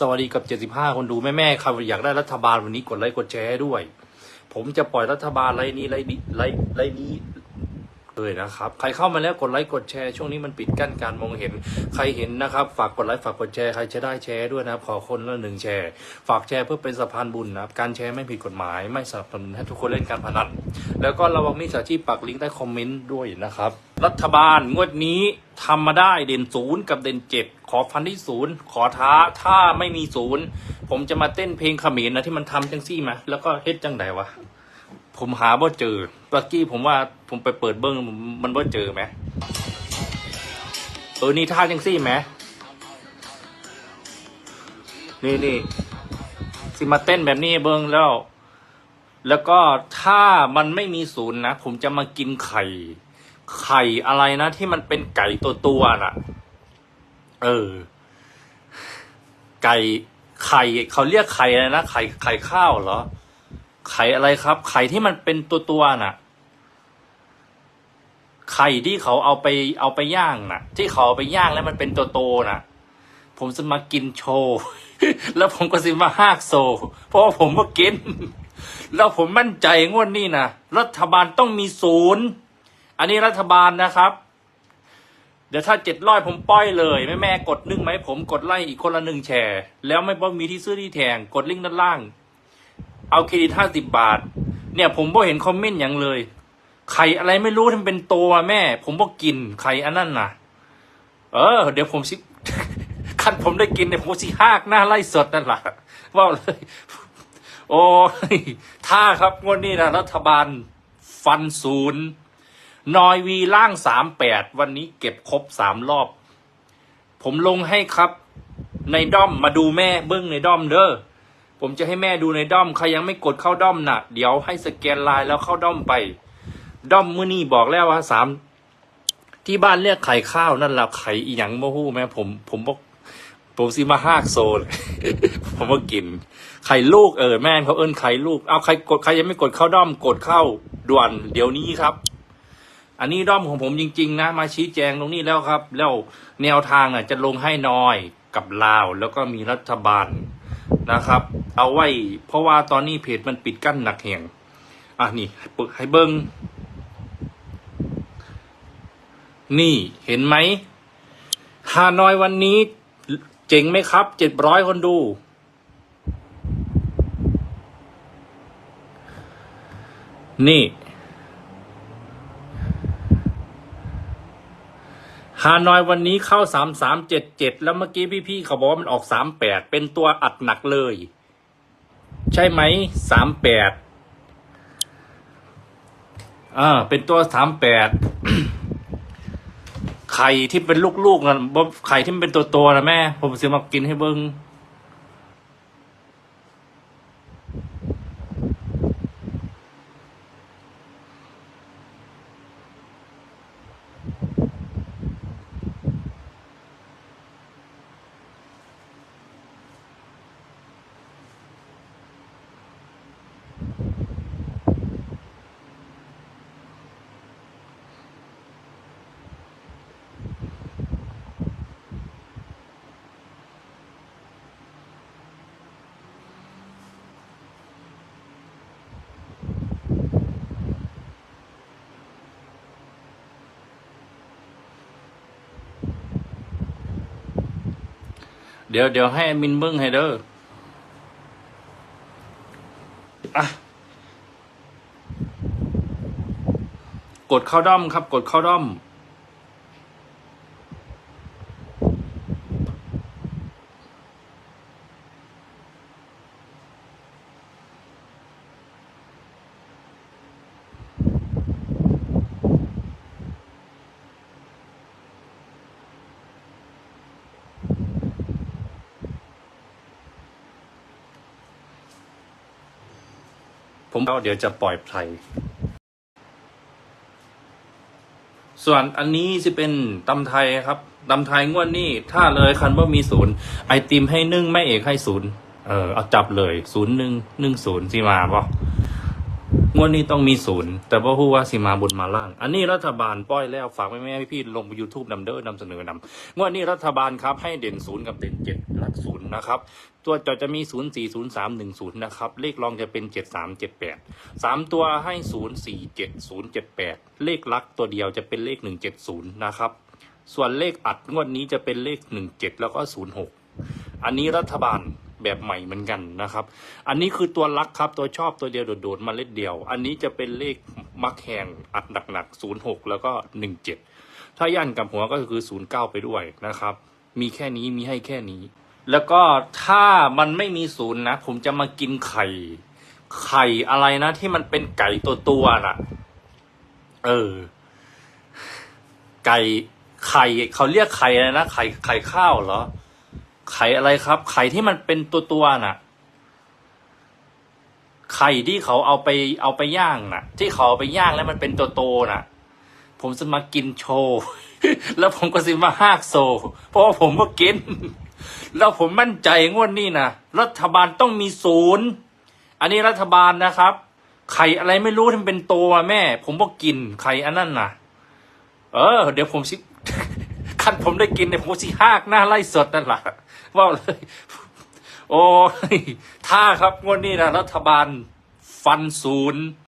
สวัสดีกับ 75 คนดูแม่แม่ครับอยากได้รัฐบาลวันนี้กดไลค์กดแชร์ด้วย ผมจะปล่อยรัฐบาลไรนี้ไรนี้ไรไรนี้ เลยนะครับ ใครเข้ามาแล้วกดไลค์กดแชร์ช่วงนี้มันปิดกั้นการมองเห็น ใครเห็นนะครับ ฝากกดไลค์ฝากกดแชร์ใครจะได้แชร์ด้วยนะครับ ขอคนละหนึ่งแชร์ ฝากแชร์เพื่อเป็นสะพานบุญนะครับ การแชร์ไม่ผิดกฎหมาย ไม่สนับสนุนให้ทุกคนเล่นการพนัน แล้วก็ระวังมิจฉาชีพปักลิงก์ใต้คอมเมนต์ด้วยนะครับ รัฐบาลงวดนี้ทำมาได้เด่นศูนย์กับเด่นเจ็ดขอฟันที่ศูนย์ขอท้าถ้าไม่มีศูนย์ผมจะมาเต้นเพลงเขมรนะที่มันทำจังซี่มาแล้วก็เฮ็ดจังไดวะ ผมหาว่เจอตะกี้ผมว่าผมไปเปิดเบิ้งมันว่เจอไหมเออนี่ท่าจังซี่ไหมนี่นี่สิมาเต้นแบบนี้เบิ้งแล้ว แล้วก็ถ้ามันไม่มีศูนย์นะ ผมจะมากินไข่ ไข่อะไรนะที่มันเป็นไก่ตัวตัวน่ะ เออ ไก่ไข่เขาเรียกไข่อะไรนะไข่ไข่ข้าวเหรอ ไข่อะไรครับ ไข่ที่มันเป็นตัวตัวๆน่ะ ไข่ที่เขาเอาไปเอาไปย่างน่ะ ที่เขาเอาไปย่างแล้วมันเป็นตัวโตน่ะ ผมจะมากินโชว์แล้วผมก็สิมาฮากโซ เพราะว่าผมก็กิน แล้วผมมั่นใจงวดนี้นะรัฐบาลต้องมีศูนย์ อันนี้รัฐบาลนะครับ เดี๋ยวถ้าเจ็ดร้อยผมป้อยเลยแม่แม่กดนึ่งไหมผมกดไล่อีกคนละหนึ่งแชร์ แล้วไม่ต้องมีที่ซื้อที่แทงกดลิงก์ด้านล่าง เอาเครดิตห้าสิบบาท เนี่ยผมบ่เห็นคอมเมนต์อย่างเลย ไข่อะไรไม่รู้ที่มันเป็นตัวแม่ ผมบ่กินไข่อันนั้นน่ะ เออ เดี๋ยวผมสิคันผมได้กินเนี่ยผมสิหากหน้าไล่สดนั่นแหละว่าเลย โอ้ยถ้าครับงวดนี้นะรัฐบาลฟันศูนย์นอยวีล่างสามแปดวันนี้เก็บครบสามรอบ ผมลงให้ครับ ในด้อมมาดูแม่เบิ้งในด้อมเด้อ ผมจะให้แม่ดูในด้อมใครยังไม่กดเข้าด้อมน่ะ เดี๋ยวให้สแกนไลน์แล้วเข้าด้อมไป ด้อมมื้อนี้บอกแล้วว่าสามที่บ้านเรียกไข่ข้าวนั่นแหละไข่อีหยังโมฮู้แม่ผมผมบอกผมซีมาฮากโซนผมก็กิน ไข่ลูกเออแม่เขาเอิ้นไข่ลูกเอาใครกดใครยังไม่กดเข้าด้อมกดเข้าด่วน เดี๋ยวนี้ครับ อันนี้ด้อมของผมจริง ๆ นะ มาชี้แจงตรงนี้แล้วครับ แล้วแนวทางอะ จะลงให้น้อยกับลาว แล้วก็มีรัฐบาล นะครับ เอาไว้ เพราะว่าตอนนี้เพจมันปิดกั้นหนักแห่งอะนี่เปิดให้เบิ้งนี่เห็นไหมฮานอยวันนี้ เจ๋งไหมครับเจ็ดร้อยคนดู นี่านอยวันนี้เข้าสามสามเจ็ดเจ็ดแล้วเมื่อกี้พี่ๆเขาบอกว่ามันออกสามแปดเป็นตัวอัดหนักเลย ใช่ไหมสามแปดอ่าเป็นตัวสามแปดไข่ที่เป็นลูกๆนะบ่ไข่ที่มันเป็นตัวๆนะแม่ ผมซื้อมากินให้เบิ้ง เดี๋ยวเดี๋ยวให้แอดมินเบิ้งให้เด้ออะกดเข้าด้อมครับ กดเข้าด้อม ผมเอาเดี๋ยวจะปล่อยไพลส่วนอันนี้จะเป็นตำไทยครับตำไทยงวดนี้ถ้าเลยคันว่ามีศูนย์ไอติมให้นึ่งไม่เอกให้ศูนย์เออเอาจับเลยศูนย์หนึ่งหนึ่งศูนย์สิมาป่ะ งวดนี้ต้องมีศูนย์แต่ว่าผู้ว่าสิมาบุญมาล่าง อันนี้รัฐบาลป้อยแล้วฝากแม่แม่พี่ลงไปยูทูบนำเด้อนำเสนอนำงวดนี้รัฐบาลครับให้เด่นศูนย์กับเด่นเจ็ดหลักศูนย์นะครับตัวจอจะมีศูนย์สี่ศูนย์สามหนึ่งศูนย์นะครับ เลขรองจะเป็นเจ็ดสามเจ็ดแปดสามตัวให้ศูนย์สี่เจ็ดศูนย์เจ็ดแปดเลขลักตัวเดียวจะเป็นเลขหนึ่งเจ็ดศูนย์นะครับ ส่วนเลขอัดงวดนี้จะเป็นเลขหนึ่งเจ็ดแล้วก็ศูนย์หกอันนี้รัฐบาล แบบใหม่เหมือนกันนะครับ อันนี้คือตัวลักครับตัวชอบตัวเดียวโดดๆมาเล็ดเดียว อันนี้จะเป็นเลขมักแหงอัดหนักๆศูนย์หกแล้วก็หนึ่งเจ็ดถ้าย่านกับหัวก็คือศูนย์เก้าไปด้วยนะครับ มีแค่นี้มีให้แค่นี้ แล้วก็ถ้ามันไม่มีศูนย์นะ ผมจะมากินไข่ไข่อะไรนะ ที่มันเป็นไก่ตัวตัวน่ะ เออ ไก่ไข่เขาเรียกไข่อะไรนะไข่ไข่ข้าวเหรอ ไข่อะไรครับ ไข่ที่มันเป็นตัวตัวน่ะ ไข่ที่เขาเอาไปเอาไปย่างน่ะ ที่เขาเอาไปย่างแล้วมันเป็นตัวโตน่ะ ผมจะมากินโชว์แล้วผมก็สิมาหากโซ เพราะว่าผมก็กิน แล้วผมมั่นใจงวดนี้นะรัฐบาลต้องมีศูนย์อันนี้รัฐบาลนะครับ ไข่อะไรไม่รู้ที่เป็นตัวแม่ ผมก็กินไข่อันนั้นน่ะ เออ เดี๋ยวผม สิคันผมได้กินเนี่ยผมสิหากหน้าไล่สดนั่นแหละว่าเลย โอ้ยถ้าครับงวดนี้นะรัฐบาลฟันศูนย์